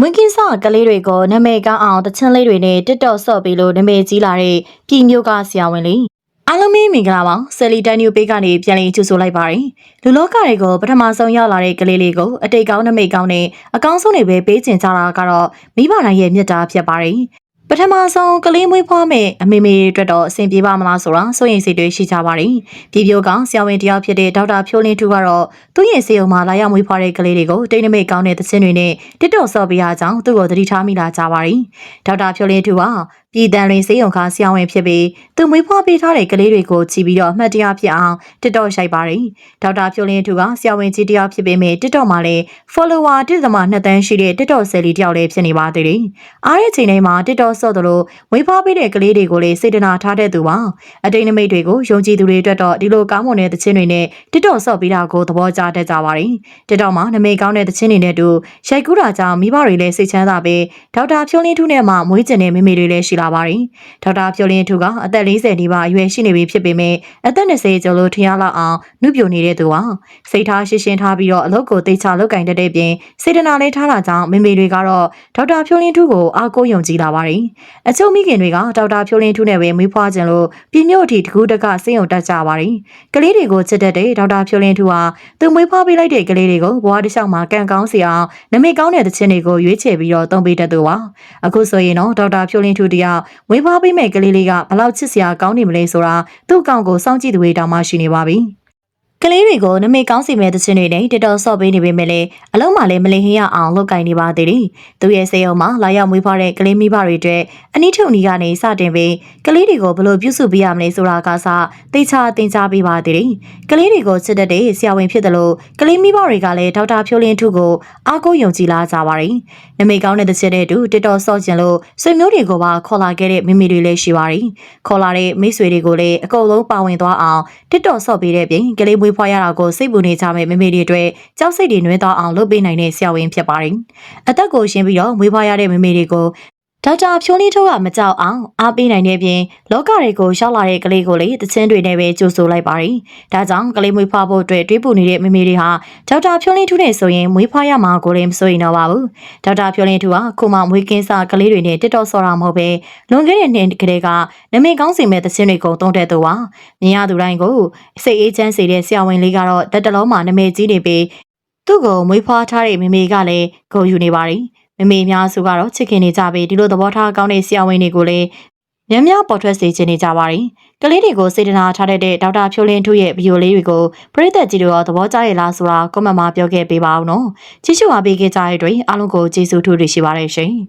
မွေးကင်းစကလေးတွေကိုနာမည်ကောင်းအောင်တချင်းလေးတွေနဲ့တစ်တော့ဆော့ပြီးလို့နာမည်ကြီးလာတဲ့ပြည်မျိုးကဆရာဝန်လေးအားလုံးမင်္ဂလာပါဆယ်လီတန်နီယိုပေးကနေပြန်လည်ကြိုဆိုလိုက်ပါတယ်လူလောကတွေကိုပထမဆုံးရောက်လာတဲ့ကလေးလေးကိုအတိတ်ကောင်းနမိတ်ကောင်းနဲ့အကောင်းဆုံးတွေပဲပေးချင်ကြတာကတော့မိဘတိုင်းရဲ့မြတ်တာဖြစ်ပါတယ် ပထမဆုံးကလေးမွေးဖွားမဲ့အမေမေတွေအတွက်တော့အဆင်ပြေပါမလားဆိုတာစိုးရိမ်စိတ်တွေရှိကြပါတယ်။ပြည်ပြိုကဆရာဝန်တယောက်ဖြစ်တဲ့ဒေါက်တာဖြိုးလင်းထူကတော့သူ့ရဲ့ဆေးရုံမှာလာရောက်မွေးဖွားတဲ့ကလေးတွေကိုတိတ်နမိတ်ကောင်းတဲ့သင်းတွေနဲ့တစ်တော်ဆော့ပေးရကြောင်းသူ့ကိုသတိထားမိလာကြပါတယ်။ဒေါက်တာဖြိုးလင်းထူကပြည်တန်တွင်ဆေးရုံခါဆရာဝန်ဖြစ်ပြီးသူမွေးဖွားပေးထားတဲ့ကလေးတွေကိုချီပြီးတော့အမှတ်တရဖြစ်အောင်တစ်တော်ရှိုက်ပါတယ်။ဒေါက်တာဖြိုးလင်းထူကဆရာဝန်ကြီးတယောက်ဖြစ်ပေမဲ့တစ်တော်မှာလည်း follower 1.2တန်းရှိတဲ့တစ်တော်ဆယ်လီတယောက်လည်းဖြစ်နေပါသေးတယ်။အားတဲ့ချိန်တိုင်းမှာတစ်တော်ဆော့တယ်လို့မွေးဖွားပေးတဲ့ကလေးတွေကိုလည်းစေတနာထားတဲ့သူပါအတိတ်နမိတ်တွေကိုယုံကြည်သူတွေအတွက်တော့ဒီလိုကောင်းမွန်တဲ့သချင်းတွေနဲ့တစ်တော်ဆော့ပေးတာကိုသဘောကျတတ်ကြပါတယ်တစ်တော်မှာနမိတ်ကောင်းတဲ့သချင်းတွေနဲ့တူရိုက်ကူးတာကြောင့်မိဘတွေလည်းစိတ်ချမ်းသာပဲဒေါက်တာဖြိုးလင်းထူးနဲ့မှမွေးကျင်တဲ့မိမိတွေလည်းရှိလာပါတယ်ဒေါက်တာဖြိုးလင်းထူးကအသက်40နီးပါးအရွယ်ရှိနေပြီဖြစ်ပေမဲ့အသက်20ကျော်လို့ထင်ရလောက်အောင်နှုတ်ပြနေတဲ့သူပါစိတ်ထားရှင်းရှင်းထားပြီးတော့အလုပ်ကိုတေချာလုပ်ကင်တတ်တဲ့ပြင်စေတနာလေးထားတာကြောင့်မိမိတွေကတော့ဒေါက်တာဖြိုးလင်းထူးကိုအားကိုးယုံကြည်လာပါတယ်အချုံမိခင်တွေကဒေါက်တာဖြိုးလင်းထူးနဲ့ပဲမွေးဖွားခြင်းလို့ပြည်မြို့အထိတကူးတကစိတ်ုံတက်ကြပါတယ်။ကလေးတွေကိုချစ်တတ်တဲ့ဒေါက်တာဖြိုးလင်းထူးဟာသူမွေးဖွားပေးလိုက်တဲ့ကလေးတွေကိုဘဝတစ်လျှောက်မှာကံကောင်းစီအောင်နမိတ်ကောင်းတဲ့သချင်းတွေကိုရွေးချယ်ပြီးတော့သုံးပေးတတ်သူပါ။အခုဆိုရင်တော့ဒေါက်တာဖြိုးလင်းထူးတရားမွေးဖွားပေးမဲ့ကလေးလေးကဘလောက်ချစ်စရာကောင်းနေမလဲဆိုတာသူ့အကောင့်ကိုစောင့်ကြည့်သူတွေတောင်မှရှိနေပါပြီ။ ကလေးတွေကိုနမိတ်ကောင်းစီမဲ့တဲ့ချင်းတွေနဲ့တက်တော်ဆော့ပေးနေပေမဲ့လည်းအလုံးမလည်းမလင်ဟင်းရအောင်လုပ်ကင်နေပါသေးတယ်။သူရဲ့စေယုံမှာလာရောက်မွေးဖွားတဲ့ကလေးမိဘတွေအတွက်အနိထုံနီကနေစတင်ပြီးကလေးတွေကိုဘယ်လိုပြုစုပေးရမလဲဆိုတာကစားသိချာတင်ကြားပေးပါသေးတယ်။ကလေးတွေကိုချစ်တတ်တဲ့ဆရာဝန်ဖြစ်တယ်လို့ကလေးမိဘတွေကလည်းဒေါက်တာဖြိုးလင်းထုကိုအားကိုးယုံကြည်လာကြပါတယ်။နမိတ်ကောင်းတဲ့တဲ့ချင်းတဲ့အတူတက်တော်ဆော့ကျင်လို့ဆွေမျိုးတွေကိုပါခေါ်လာခဲ့တဲ့မိမိတွေလည်းရှိပါတယ်။ခေါ်လာတဲ့မိတ်ဆွေတွေကိုလည်းအကုန်လုံးပါဝင်သွားအောင်တက်တော်ဆော့ပေးတဲ့ပြင်ကလေးမွေးဖွားရတာကိုစိတ်ပူနေကြမဲ့မိမိတွေအတွက်ကြောက်စိတ်တွေနှွဲသွားအောင်လုပ်ပေးနိုင်တဲ့ဆရာဝန်ဖြစ်ပါတယ်။အသက်ကိုရှင်းပြီးတော့မွေးဖွားရတဲ့မိမိတွေကို ဒေါက်တာဖြိုးလင်းထိုးကမကြောက်အောင်အားပေးနိုင်တဲ့ပြင်လောကတွေကိုရောက်လာတဲ့ကလေးကိုလေတချင်းတွေနဲ့ပဲကြိုဆိုလိုက်ပါတယ်။ဒါကြောင့်ကလေးမွေးဖွားဖို့အတွက်တွေးပူနေတဲ့မိမိတွေဟာဒေါက်တာဖြိုးလင်းထိုးနဲ့ဆိုရင်မွေးဖွားရမှာကိုလည်းမစိုးရင်တော့ပါဘူး။ဒေါက်တာဖြိုးလင်းထိုးကခုမှမွေးကင်းစားကလေးတွေနဲ့တစ်တော့ဆော်တာမဟုတ်ပဲလွန်ခဲ့တဲ့နှစ်ကလေးကနမိတ်ကောင်းစီမဲ့တချင်းတွေကိုတုံးတဲ့သူပါ။မြင်ရသူတိုင်းကိုစိတ်အေးချမ်းစေတဲ့ဆရာဝန်လေးကတော့တက်တလုံးမှာနမိတ်ကြီးနေပြီးသူ့ကိုမွေးဖွားထားတဲ့မိမိကလည်းဂုဏ်ယူနေပါတယ်။ မမေအများစုကတော့ချစ်ခင်နေကြပြီးဒီလိုသဘောထားကောင်းတဲ့ဆရာဝန်တွေကိုလည်းများများပေါ်ထွက်စေချင်နေကြပါတယ်။ကလေးတွေကိုစေတနာထားတဲ့ဒေါက်တာဖြိုးလင်းထုရဲ့ဗီဒီယိုလေးတွေကိုပရိသတ်ကြီးတို့ရောသဘောကျရဲ့လားဆိုတာကွန်မန့်မှာပြောခဲ့ပေးပါဦးနော်။ချစ်ချူအားပေးခဲ့ကြတဲ့အတွက်အားလုံးကိုကျေးဇူးထူးတွေရှိပါတယ်ရှင်။